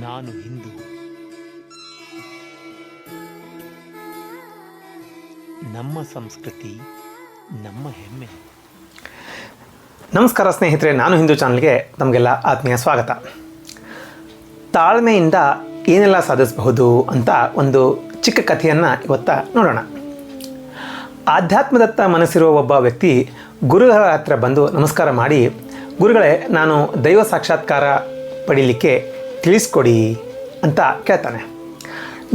ನಾನು ಹಿಂದೂ. ನಮ್ಮ ಸಂಸ್ಕೃತಿ, ನಮ್ಮ ಹೆಮ್ಮೆ. ನಮಸ್ಕಾರ ಸ್ನೇಹಿತರೆ, ನಾನು ಹಿಂದೂ ಚಾನಲ್ಗೆ ತಮಗೆಲ್ಲ ಆತ್ಮೀಯ ಸ್ವಾಗತ. ತಾಳ್ಮೆಯಿಂದ ಏನೆಲ್ಲ ಸಾಧಿಸಬಹುದು ಅಂತ ಒಂದು ಚಿಕ್ಕ ಕಥೆಯನ್ನು ಇವತ್ತ ನೋಡೋಣ. ಆಧ್ಯಾತ್ಮದತ್ತ ಮನಸ್ಸಿರುವ ಒಬ್ಬ ವ್ಯಕ್ತಿ ಗುರುಗಳ ಹತ್ರ ಬಂದು ನಮಸ್ಕಾರ ಮಾಡಿ, ಗುರುಗಳೇ, ನಾನು ದೈವ ಸಾಕ್ಷಾತ್ಕಾರ ಪಡೀಲಿಕ್ಕೆ ತಿಳಿಸ್ಕೊಡಿ ಅಂತ ಕೇಳ್ತಾನೆ.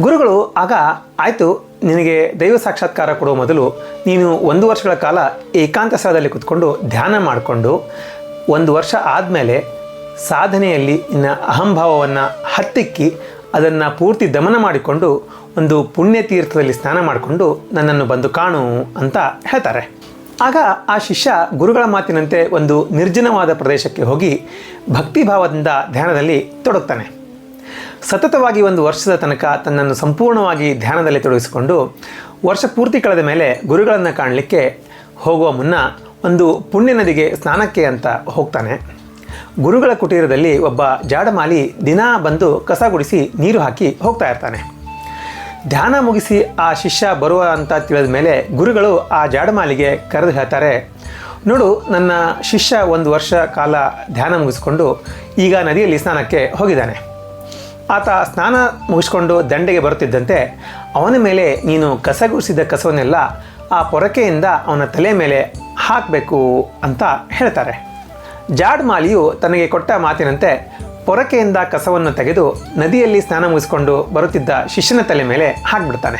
ಗುರುಗಳು, ಆಗ ಆಯಿತು, ನಿನಗೆ ದೈವ ಸಾಕ್ಷಾತ್ಕಾರ ಕೊಡುವ ಮೊದಲು ನೀನು ಒಂದು ವರ್ಷಗಳ ಕಾಲ ಏಕಾಂತ ಸ್ಥಳದಲ್ಲಿ ಕುತ್ಕೊಂಡು ಧ್ಯಾನ ಮಾಡಿಕೊಂಡು ಒಂದು ವರ್ಷ ಆದಮೇಲೆ ಸಾಧನೆಯಲ್ಲಿ ನಿನ್ನ ಅಹಂಭಾವವನ್ನು ಹತ್ತಿಕ್ಕಿ ಅದನ್ನು ಪೂರ್ತಿ ದಮನ ಮಾಡಿಕೊಂಡು ಒಂದು ಪುಣ್ಯ ತೀರ್ಥದಲ್ಲಿ ಸ್ನಾನ ಮಾಡಿಕೊಂಡು ನನ್ನನ್ನು ಬಂದು ಕಾಣು ಅಂತ ಹೇಳ್ತಾರೆ. ಆಗ ಆ ಶಿಷ್ಯ ಗುರುಗಳ ಮಾತಿನಂತೆ ಒಂದು ನಿರ್ಜನವಾದ ಪ್ರದೇಶಕ್ಕೆ ಹೋಗಿ ಭಕ್ತಿಭಾವದಿಂದ ಧ್ಯಾನದಲ್ಲಿ ತೊಡಗ್ತಾನೆ. ಸತತವಾಗಿ ಒಂದು ವರ್ಷದ ತನಕ ತನ್ನನ್ನು ಸಂಪೂರ್ಣವಾಗಿ ಧ್ಯಾನದಲ್ಲಿ ತೊಡಗಿಸಿಕೊಂಡು ವರ್ಷ ಪೂರ್ತಿ ಕಳೆದ ಮೇಲೆ ಗುರುಗಳನ್ನು ಕಾಣಲಿಕ್ಕೆ ಹೋಗುವ ಮುನ್ನ ಒಂದು ಪುಣ್ಯ ನದಿಗೆ ಸ್ನಾನಕ್ಕೆ ಅಂತ ಹೋಗ್ತಾನೆ. ಗುರುಗಳ ಕುಟೀರದಲ್ಲಿ ಒಬ್ಬ ಜಾಡಮಾಲಿ ದಿನಾ ಬಂದು ಕಸ ಗುಡಿಸಿ ನೀರು ಹಾಕಿ ಹೋಗ್ತಾ ಇರ್ತಾನೆ. ಧ್ಯಾನ ಮುಗಿಸಿ ಆ ಶಿಷ್ಯ ಬರುವ ಅಂತ ತಿಳಿದ ಮೇಲೆ ಗುರುಗಳು ಆ ಜಾಡಮಾಲಿಗೆ ಕರೆದು ಹೇಳ್ತಾರೆ, ನೋಡು, ನನ್ನ ಶಿಷ್ಯ ಒಂದು ವರ್ಷ ಕಾಲ ಧ್ಯಾನ ಮುಗಿಸ್ಕೊಂಡು ಈಗ ನದಿಯಲ್ಲಿ ಸ್ನಾನಕ್ಕೆ ಹೋಗಿದ್ದಾನೆ. ಆತ ಸ್ನಾನ ಮುಗಿಸ್ಕೊಂಡು ದಂಡೆಗೆ ಬರುತ್ತಿದ್ದಂತೆ ಅವನ ಮೇಲೆ ನೀನು ಕಸಗುಡಿಸಿದ ಕಸವನ್ನೆಲ್ಲ ಆ ಪೊರಕೆಯಿಂದ ಅವನ ತಲೆ ಮೇಲೆ ಹಾಕಬೇಕು ಅಂತ ಹೇಳ್ತಾರೆ. ಜಾಡ್ ಮಾಲಿಯು ತನಗೆ ಕೊಟ್ಟ ಮಾತಿನಂತೆ ಪೊರಕೆಯಿಂದ ಕಸವನ್ನು ತೆಗೆದು ನದಿಯಲ್ಲಿ ಸ್ನಾನ ಮುಗಿಸಿಕೊಂಡು ಬರುತ್ತಿದ್ದ ಶಿಷ್ಯನ ತಲೆ ಮೇಲೆ ಹಾಕ್ಬಿಡ್ತಾನೆ.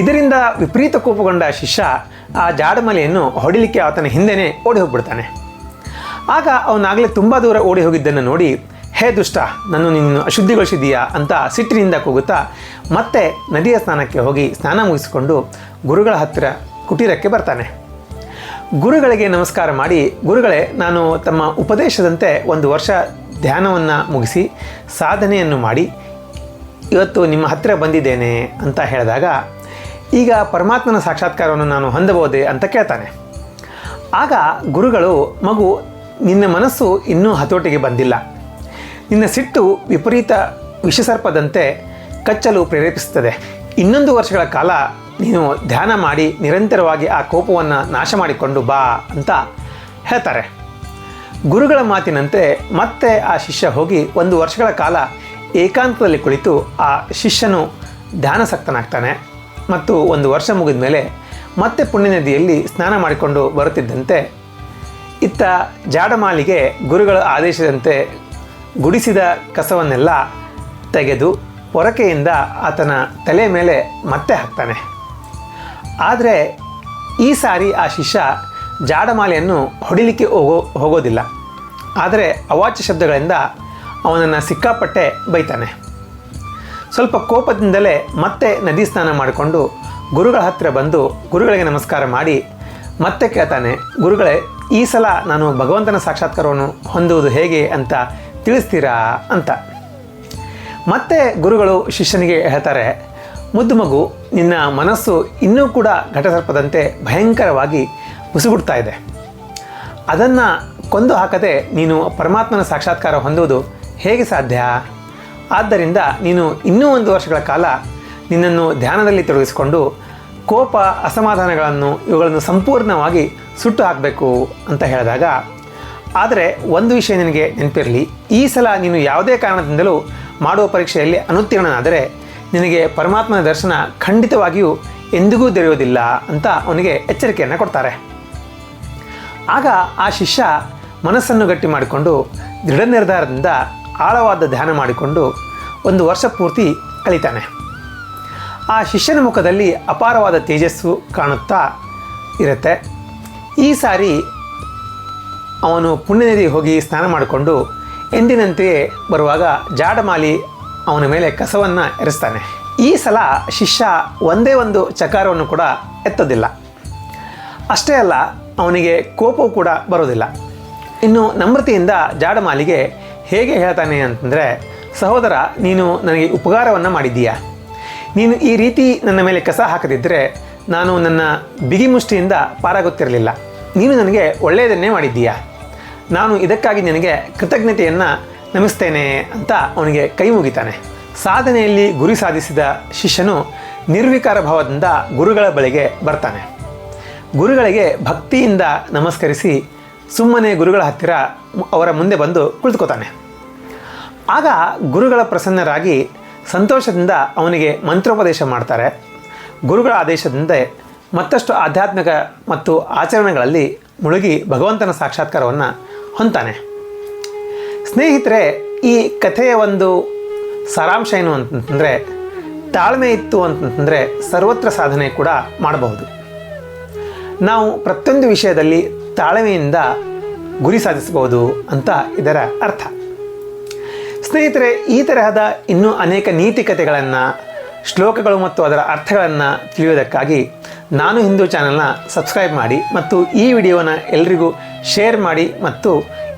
ಇದರಿಂದ ವಿಪರೀತ ಕೋಪಗೊಂಡ ಶಿಷ್ಯ ಆ ಜಾಡಮಲೆಯನ್ನು ಹೊಡಿಲಿಕ್ಕೆ ಆತನ ಹಿಂದೆನೇ ಓಡಿ ಹೋಗ್ಬಿಡ್ತಾನೆ. ಆಗ ಅವನಾಗಲೇ ತುಂಬ ದೂರ ಓಡಿ ಹೋಗಿದ್ದನ್ನು ನೋಡಿ, ಹೇ ದುಷ್ಟ ನಾನು ನಿನ್ನನ್ನು ಅಶುದ್ಧಿಗೊಳಿಸಿದೀಯಾ ಅಂತ ಸಿಟ್ಟಿನಿಂದ ಕೂಗುತ್ತಾ ಮತ್ತೆ ನದಿಯ ಸ್ನಾನಕ್ಕೆ ಹೋಗಿ ಸ್ನಾನ ಮುಗಿಸಿಕೊಂಡು ಗುರುಗಳ ಹತ್ತಿರ ಕುಟೀರಕ್ಕೆ ಬರ್ತಾನೆ. ಗುರುಗಳಿಗೆ ನಮಸ್ಕಾರ ಮಾಡಿ, ಗುರುಗಳೇ, ನಾನು ತಮ್ಮ ಉಪದೇಶದಂತೆ ಒಂದು ವರ್ಷ ಧ್ಯಾನವನ್ನು ಮುಗಿಸಿ ಸಾಧನೆಯನ್ನು ಮಾಡಿ, ಇವತ್ತು ನಿಮ್ಮ ಹತ್ತಿರ ಬಂದಿದ್ದೇನೆ ಅಂತ ಹೇಳಿದಾಗ, ಈಗ ಪರಮಾತ್ಮನ ಸಾಕ್ಷಾತ್ಕಾರವನ್ನು ನಾನು ಹೊಂದಬಹುದೇ ಅಂತ ಕೇಳ್ತಾನೆ. ಆಗ ಗುರುಗಳು, ಮಗು, ನಿನ್ನ ಮನಸ್ಸು ಇನ್ನೂ ಹತೋಟಿಗೆ ಬಂದಿಲ್ಲ. ನಿನ್ನ ಸಿಟ್ಟು ವಿಪರೀತ ವಿಷಸರ್ಪದಂತೆ ಕಚ್ಚಲು ಪ್ರೇರೇಪಿಸುತ್ತದೆ. ಇನ್ನೊಂದು ವರ್ಷಗಳ ಕಾಲ ನೀನು ಧ್ಯಾನ ಮಾಡಿ ನಿರಂತರವಾಗಿ ಆ ಕೋಪವನ್ನು ನಾಶ ಮಾಡಿಕೊಂಡು ಬಾ ಅಂತ ಹೇಳ್ತಾರೆ. ಗುರುಗಳ ಮಾತಿನಂತೆ ಮತ್ತೆ ಆ ಶಿಷ್ಯ ಹೋಗಿ ಒಂದು ವರ್ಷಗಳ ಕಾಲ ಏಕಾಂತದಲ್ಲಿ ಕುಳಿತು ಆ ಶಿಷ್ಯನು ಧ್ಯಾನಸಕ್ತನಾಗ್ತಾನೆ. ಮತ್ತು ಒಂದು ವರ್ಷ ಮುಗಿದ ಮೇಲೆ ಮತ್ತೆ ಪುಣ್ಯ ನದಿಯಲ್ಲಿ ಸ್ನಾನ ಮಾಡಿಕೊಂಡು ಬರುತ್ತಿದ್ದಂತೆ ಇತ್ತ ಜಾಡಮಾಲಿಗೆ ಗುರುಗಳ ಆದೇಶದಂತೆ ಗುಡಿಸಿದ ಕಸವನ್ನೆಲ್ಲ ತೆಗೆದು ಪೊರಕೆಯಿಂದ ಆತನ ತಲೆ ಮೇಲೆ ಮತ್ತೆ ಹಾಕ್ತಾನೆ. ಆದರೆ ಈ ಸಾರಿ ಆ ಶಿಷ್ಯ ಜಾಡಮಾಲೆಯನ್ನು ಹೊಡಿಲಿಕ್ಕೆ ಹೋಗೋ, ಹೋಗೋದಿಲ್ಲ. ಆದರೆ ಅವಾಚ್ಯ ಶಬ್ದಗಳಿಂದ ಅವನನ್ನು ಸಿಕ್ಕಾಪಟ್ಟೆ ಬೈತಾನೆ. ಸ್ವಲ್ಪ ಕೋಪದಿಂದಲೇ ಮತ್ತೆ ನದಿ ಸ್ನಾನ ಮಾಡಿಕೊಂಡು ಗುರುಗಳ ಹತ್ತಿರ ಬಂದು ಗುರುಗಳಿಗೆ ನಮಸ್ಕಾರ ಮಾಡಿ ಮತ್ತೆ ಕೇಳ್ತಾನೆ, ಗುರುಗಳೇ, ಈ ಸಲ ನಾನು ಭಗವಂತನ ಸಾಕ್ಷಾತ್ಕಾರವನ್ನು ಹೊಂದುವುದು ಹೇಗೆ ಅಂತ ತಿಳಿಸ್ತೀರಾ? ಅಂತ. ಮತ್ತೆ ಗುರುಗಳು ಶಿಷ್ಯನಿಗೆ ಹೇಳ್ತಾರೆ, ಮುದ್ದು ಮಗು, ನಿನ್ನ ಮನಸ್ಸು ಇನ್ನೂ ಕೂಡ ಘಟಸರ್ಪದಂತೆ ಭಯಂಕರವಾಗಿ ಮುಸುಗುಡ್ತಾ ಇದೆ ಅದನ್ನು ಕೊಂದು ಹಾಕದೆ ನೀನು ಪರಮಾತ್ಮನ ಸಾಕ್ಷಾತ್ಕಾರ ಹೊಂದುವುದು ಹೇಗೆ ಸಾಧ್ಯ? ಆದ್ದರಿಂದ ನೀನು ಇನ್ನೂ ಒಂದು ವರ್ಷಗಳ ಕಾಲ ನಿನ್ನನ್ನು ಧ್ಯಾನದಲ್ಲಿ ತೊಡಗಿಸಿಕೊಂಡು ಕೋಪ, ಅಸಮಾಧಾನಗಳನ್ನು ಇವುಗಳನ್ನು ಸಂಪೂರ್ಣವಾಗಿ ಸುಟ್ಟು ಹಾಕಬೇಕು ಅಂತ ಹೇಳಿದಾಗ, ಆದರೆ ಒಂದು ವಿಷಯ ನಿನಗೆ ನೆನಪಿರಲಿ. ಈ ಸಲ ನೀನು ಯಾವುದೇ ಕಾರಣದಿಂದಲೂ ಮಾಡುವ ಪರೀಕ್ಷೆಯಲ್ಲಿ ಅನುತ್ತೀರ್ಣನಾದರೆ ನಿನಗೆ ಪರಮಾತ್ಮನ ದರ್ಶನ ಖಂಡಿತವಾಗಿಯೂ ಎಂದಿಗೂ ದೊರೆಯುವುದಿಲ್ಲ ಅಂತ ಅವನಿಗೆ ಎಚ್ಚರಿಕೆಯನ್ನು ಕೊಡ್ತಾರೆ. ಆಗ ಆ ಶಿಷ್ಯ ಮನಸ್ಸನ್ನು ಗಟ್ಟಿ ಮಾಡಿಕೊಂಡು ದೃಢ ನಿರ್ಧಾರದಿಂದ ಆಳವಾದ ಧ್ಯಾನ ಮಾಡಿಕೊಂಡು ಒಂದು ವರ್ಷ ಪೂರ್ತಿ ಕಳೀತಾನೆ ಆ ಶಿಷ್ಯನ ಮುಖದಲ್ಲಿ ಅಪಾರವಾದ ತೇಜಸ್ಸು ಕಾಣುತ್ತಾ ಇರುತ್ತೆ. ಈ ಸಾರಿ ಅವನು ಪುಣ್ಯನದಿಗೆ ಹೋಗಿ ಸ್ನಾನ ಮಾಡಿಕೊಂಡು ಎಂದಿನಂತೆಯೇ ಬರುವಾಗ ಜಾಡಮಾಲಿ ಅವನ ಮೇಲೆ ಕಸವನ್ನು ಎರೆಸ್ತಾನೆ. ಈ ಸಲ ಶಿಷ್ಯ ಒಂದೇ ಒಂದು ಚಕಾರವನ್ನು ಕೂಡ ಎತ್ತೋದಿಲ್ಲ. ಅಷ್ಟೇ ಅಲ್ಲ ಅವನಿಗೆ ಕೋಪವು ಕೂಡ ಬರೋದಿಲ್ಲ. ಇನ್ನು ನಮ್ರತೆಯಿಂದ ಜಾಡಮಾಲಿಗೆ ಹೇಗೆ ಹೇಳ್ತಾನೆ ಅಂತಂದರೆ, ಸಹೋದರ, ನೀನು ನನಗೆ ಉಪಕಾರವನ್ನು ಮಾಡಿದ್ದೀಯಾ? ನೀನು ಈ ರೀತಿ ನನ್ನ ಮೇಲೆ ಕಸ ಹಾಕದಿದ್ದರೆ ನಾನು ನನ್ನ ಬಿಗಿ ಮುಷ್ಟಿಯಿಂದ ಪಾರಾಗುತ್ತಿರಲಿಲ್ಲ. ನೀನು ನನಗೆ ಒಳ್ಳೆಯದನ್ನೇ ಮಾಡಿದ್ದೀಯಾ? ನಾನು ಇದಕ್ಕಾಗಿ ನಿನಗೆ ಕೃತಜ್ಞತೆಯನ್ನು ನಮಿಸ್ತೇನೆ ಅಂತ ಅವನಿಗೆ ಕೈ ಮುಗಿತಾನೆ. ಸಾಧನೆಯಲ್ಲಿ ಗುರಿ ಸಾಧಿಸಿದ ಶಿಷ್ಯನು ನಿರ್ವಿಕಾರ ಭಾವದಿಂದ ಗುರುಗಳ ಬಳಿಗೆ ಬರ್ತಾನೆ. ಗುರುಗಳಿಗೆ ಭಕ್ತಿಯಿಂದ ನಮಸ್ಕರಿಸಿ ಸುಮ್ಮನೆ ಗುರುಗಳ ಹತ್ತಿರ ಅವರ ಮುಂದೆ ಬಂದು ಕುಳಿತುಕೋತಾನೆ. ಆಗ ಗುರುಗಳ ಪ್ರಸನ್ನರಾಗಿ ಸಂತೋಷದಿಂದ ಅವನಿಗೆ ಮಂತ್ರೋಪದೇಶ ಮಾಡ್ತಾರೆ. ಗುರುಗಳ ಆದೇಶದಿಂದ ಮತ್ತಷ್ಟು ಆಧ್ಯಾತ್ಮಿಕ ಮತ್ತು ಆಚರಣೆಗಳಲ್ಲಿ ಮುಳುಗಿ ಭಗವಂತನ ಸಾಕ್ಷಾತ್ಕಾರವನ್ನು ಹೊಂತಾನೆ ಸ್ನೇಹಿತರೆ, ಈ ಕಥೆಯ ಒಂದು ಸಾರಾಂಶ ಏನು ಅಂತಂತಂದರೆ ತಾಳ್ಮೆ ಇತ್ತು ಅಂತಂತಂದರೆ ಸರ್ವತ್ರ ಸಾಧನೆ ಕೂಡ ಮಾಡಬಹುದು. ನಾವು ಪ್ರತಿಯೊಂದು ವಿಷಯದಲ್ಲಿ ತಾಳ್ಮೆಯಿಂದ ಗುರಿ ಸಾಧಿಸಬಹುದು ಅಂತ ಇದರ ಅರ್ಥ. ಸ್ನೇಹಿತರೆ, ಈ ತರಹದ ಇನ್ನೂ ಅನೇಕ ನೀತಿ ಕಥೆಗಳನ್ನು ಶ್ಲೋಕಗಳು ಮತ್ತು ಅದರ ಅರ್ಥಗಳನ್ನು ತಿಳಿಯೋದಕ್ಕಾಗಿ ನಾನು ಹಿಂದೂ ಚಾನಲ್ನ ಸಬ್ಸ್ಕ್ರೈಬ್ ಮಾಡಿ ಮತ್ತು ಈ ವಿಡಿಯೋನ ಎಲ್ರಿಗೂ ಶೇರ್ ಮಾಡಿ ಮತ್ತು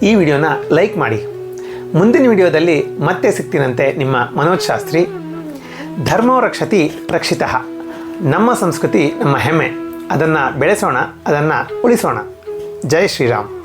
ಈ ವಿಡಿಯೋನ ಲೈಕ್ ಮಾಡಿ. ಮುಂದಿನ ವಿಡಿಯೋದಲ್ಲಿ ಮತ್ತೆ ಸಿಗ್ತೀನಂತೆ ನಿಮ್ಮ ಮನೋಜ್ ಶಾಸ್ತ್ರಿ. ಧರ್ಮೋ ರಕ್ಷತಿ ರಕ್ಷಿತ. ನಮ್ಮ ಸಂಸ್ಕೃತಿ ನಮ್ಮ ಹೆಮ್ಮೆ. ಅದನ್ನು ಬೆಳೆಸೋಣ ಅದನ್ನು ಉಳಿಸೋಣ. ಜೈ ಶ್ರೀರಾಮ್.